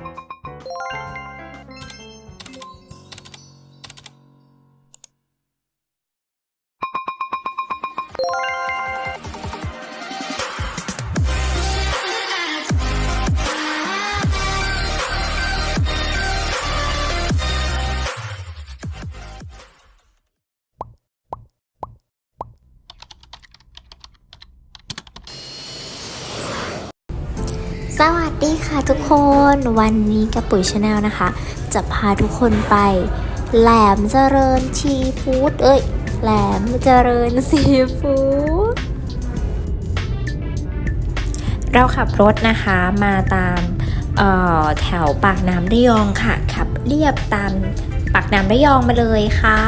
you สวัสดีค่ะทุกคนวันนี้กับปุ๋ยชาแนลนะคะ จะพาทุกคนไป แหลมเจริญชีฟู้ดเอ้ย แหลมเจริญซีฟู้ดเราขับรถนะคะมาตามแถวปากน้ำระยองค่ะ ขับเรียบตามปากน้ำระยองมาเลยค่ะ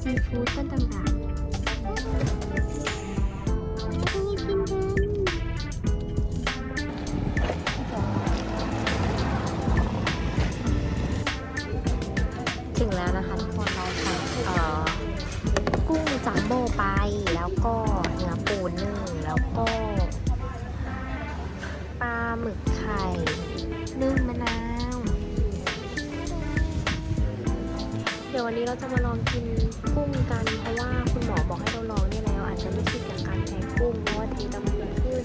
ซีฟู้ดต้นตำรับถึงแล้วนะคะทุกคนเราสั่งเอ่อกุ้งจัมโบ้ไป แล้วก็เนื้อปูนึ่งแล้วก็ปลาหมึกไข่นึ่ง วันนี้เราจะมาลองกินกุ้งกัน เพราะว่าคุณหมอบอกให้เราลองนี่แล้ว อาจจะไม่ชินกับการแทงกุ้งเพราะว่าทีตะมือขึ้น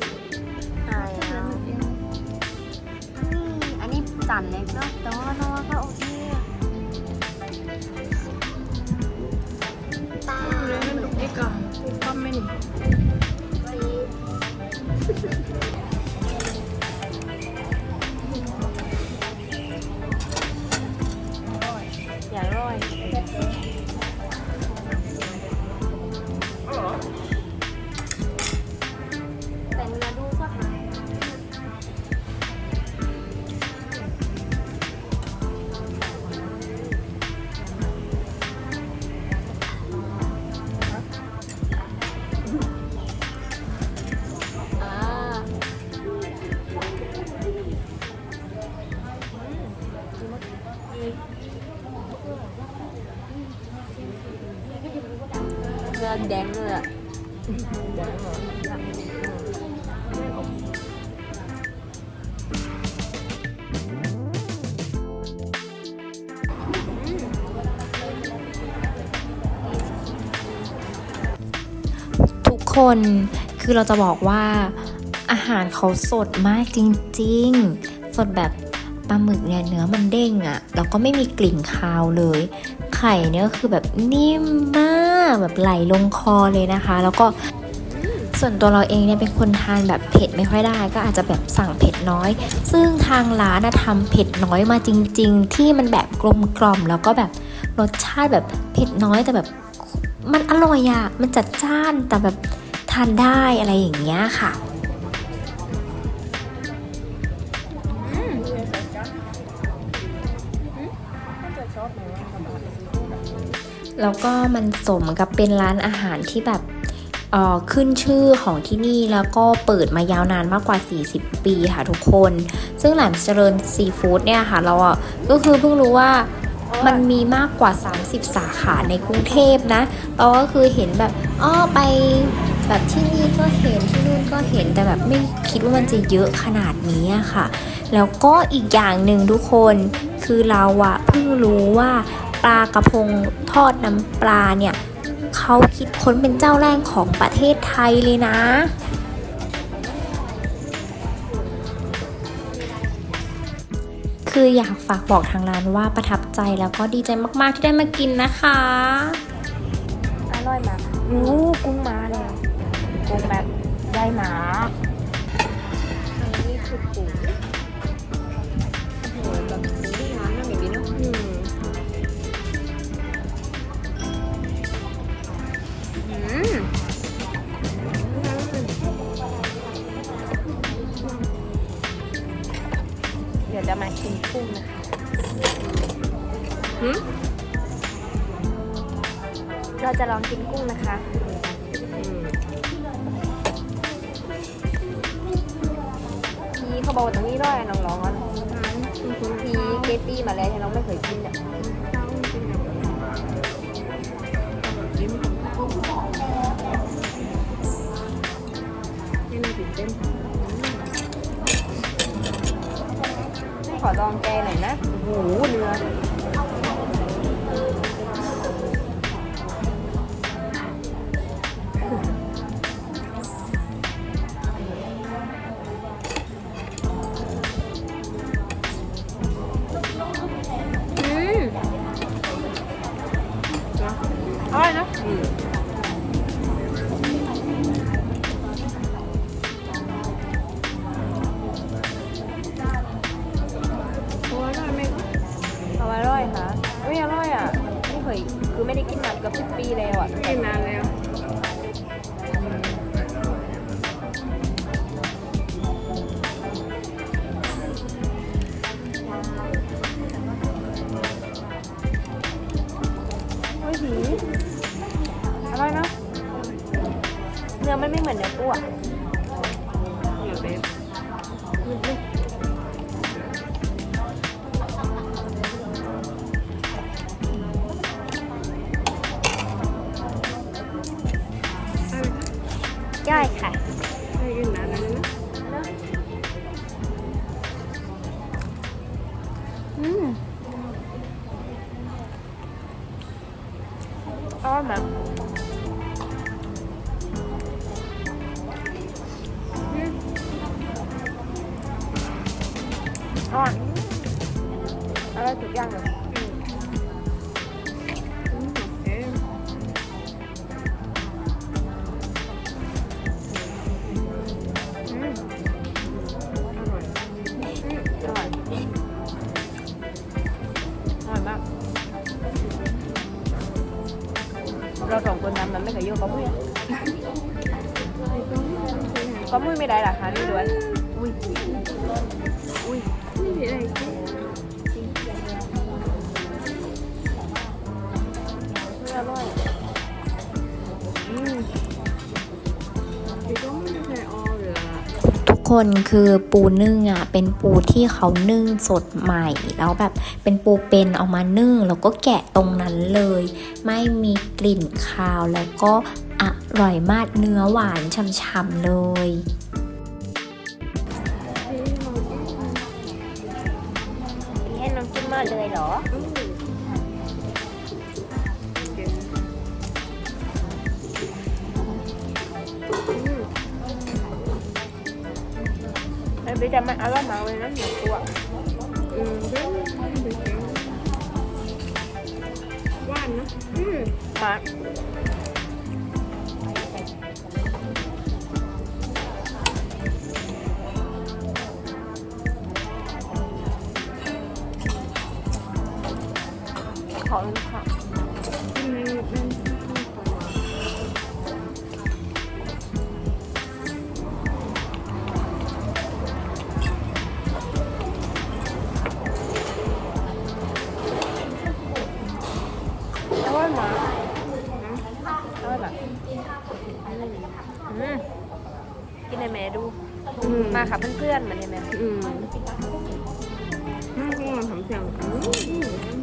หายแล้วนี่อันนี้จันเล็กเนาะแต่ว่าน้องก็โอเคปลาหมึก Eka, kommer ni? อย่า แดงเลยอะทุกคนคือเราจะบอกว่าอาหารเขาสดมากจริง ๆ สดแบบปลาหมึกเนี่ยเนื้อมันเด้งอะ่ะแล้วก็ไม่มีกลิ่นคาวเลย ไข่เนี่ยคือแบบนิ่มมาก แบบไหลลงคอเลยนะคะ แล้วก็ส่วนตัวเราเองเนี่ยเป็นคนทานแบบเผ็ดไม่ค่อยได้ ก็อาจจะแบบสั่งเผ็ดน้อย ซึ่งทางร้านนะทำเผ็ดน้อยมาจริง ๆ ที่มันแบบกลมกล่อม แล้วก็แบบรสชาติแบบเผ็ดน้อยแต่แบบมันอร่อยอะมันจัดจ้านแต่แบบทานได้อะไรอย่างเงี้ยค่ะ แล้วก็มันสมกับเป็นร้านอาหารที่แบบอ่อขึ้นชื่อของที่นี่แล้วก็เปิดมายาวนานมากกว่า 40 ปีค่ะทุกคน ซึ่งแหลมเจริญซีฟู้ดเนี่ยค่ะ เราอะก็คือเพิ่งรู้ว่ามันมีมากกว่า 30 สาขาในกรุงเทพนะ เราก็คือเห็นแบบอ้อไปแบบที่นี่ก็เห็นที่นู่นก็เห็นแต่แบบไม่คิดว่ามันจะเยอะขนาดนี้ค่ะ แล้วก็อีกอย่างหนึ่งทุกคนคือเราอะเพิ่งรู้ว่า ปลากระพงทอดน้ำปลาเนี่ยเขาคิดค้นเป็นเจ้าแรกของประเทศไทยเลยนะคืออยากฝากบอกทางร้านว่าประทับใจแล้วก็ดีใจมาก ๆ ที่ได้มากินนะคะ อร่อยมากอู้กุ้งมาเลย กุ้งแบบใหญ่หมา โบตรงนี้ด้วยน้องร้องอะคุณพีเกตี้มาแล้วแต่น้องไม่เคยกินอะขอลองแกหน่อยนะโอ้โหเนื้อ ร่อยค่ะไม่อร่อยอะไม่เคยคือไม่ได้กินมาเกือบสิบปีแล้วอะกินนานแล้วเฮ้ยผีอร่อยเนอะเนื้อมันไม่เหมือนเนื้อปูอะ อร่อยอร่อยทุกอย่างเลยอืมโอเร่อยมากเราสองคนทำมันไม่เคยโยกก็มุ้ยก็มุ้ยไม่ได้หรอคะนี่ด้วยอุ้ยอุ้ย อร่อยอืมเดี๋ยวก็ไม่มีใครออเหลือทุกคนคือปูนึ่งอะ เป็นปูที่เขานึ่งสดใหม่ แล้วแบบเป็นปูเป็นเอามานึ่ง แล้วก็แกะตรงนั้นเลย ไม่มีกลิ่นคาวแล้วก็อร่อยมากเนื้อหวานช่ำๆเลย ไอ้บิ๊กจะมันอร่อยมากเลยนะหนูตัวอืมเก่งเก่งหวานนะอืมมาขอเลยค่ะ กินในแม่ดู อืมมาค่ะเพื่อนๆมาในแม่อืมน่าก็ทำเสียงอืมอืมอืม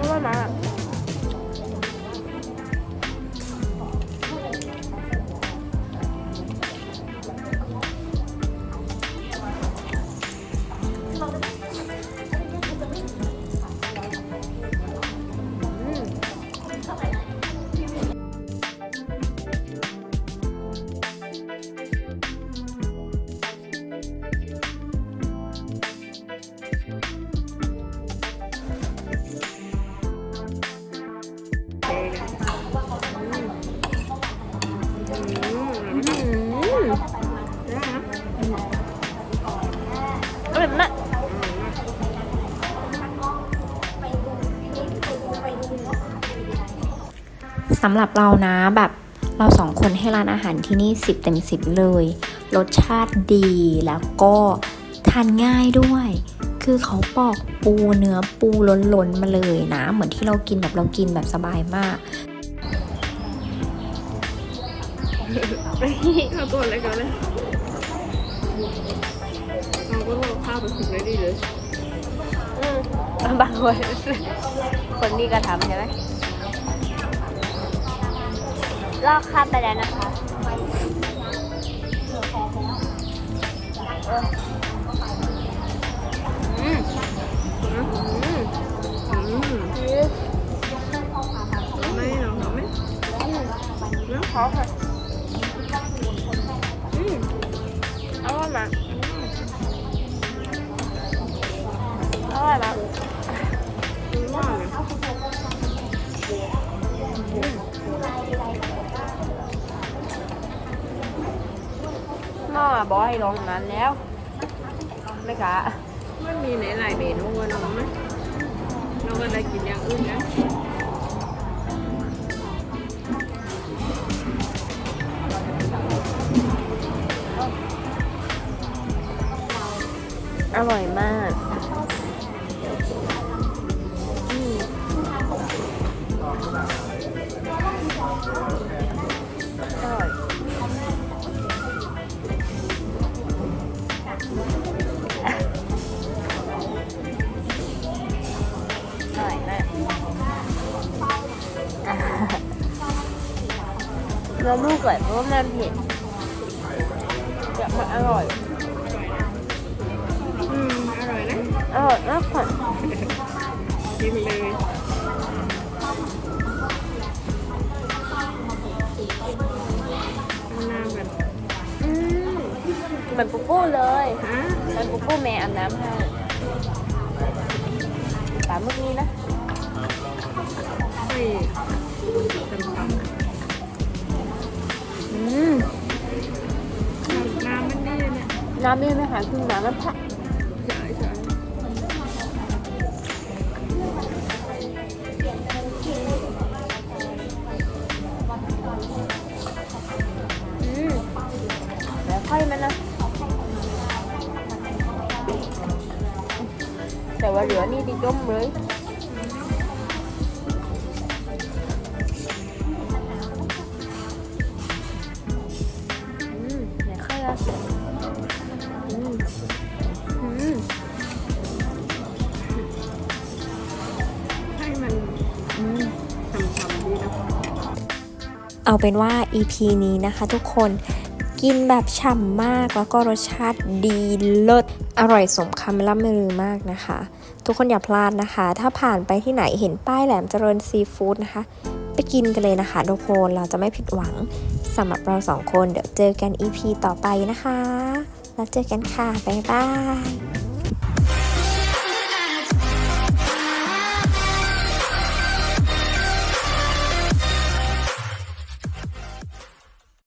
อร่อยมาก อร่อยมากสำหรับเรานะแบบเราสองคนให้ร้านอาหารที่นี่ 10 เต็ม 10 เลย รสชาติดีแล้วก็ทานง่ายด้วย คือเขาปอกปูเนื้อปูล้นๆมาเลยนะ เหมือนที่เรากินแบบเรากินแบบสบายมากข้าวตัวอะไรกันเลย ไปคลุกได้ดีเลยอืมบางคนคนนี้ก็ทำใช่ไหมลอกคราบไปแล้วนะคะอืมอืมอื บอกให้ลองนั้นแล้วไม่กะมันมีหลายๆเมนูอะน้องนะเราก็ได้กินอย่างอื่นนะอร่อยมาก เราลูกก่อนเพราะว่ามันเผ็ดแต่มันอร่อย อืมอร่อยนะอร่อยมากค่ะกินเลยข้างหน้าแบบอืมเหมือนปุ๊กปูเลยฮะเหมือนปุ๊กปูแม่อาบน้ำให้ตามเมื่อกี้นะไม่ตำตำอื มน้ำมันนี่เนี่ยน้ำมีไหมคะคือน้ำมันแพะใช่ใช่แล้วค่อยมันนะ แต่ว่าเหลือนี่ดีจมเลย เอาเป็นว่า EP นี้นะคะทุกคนกินแบบฉ่ำมากแล้วก็รสชาติดีเลิศอร่อยสมคำล่ำลือมากนะคะ ทุกคนอย่าพลาดนะคะ ถ้าผ่านไปที่ไหนเห็นป้ายแหลมเจริญซีฟู้ดนะคะ ไปกินกันเลยนะคะทุกคนเราจะไม่ผิดหวังสำหรับเราสองคนเดี๋ยวเจอกัน EP ต่อไปนะคะ แล้วเจอกันค่ะ บ๊ายบาย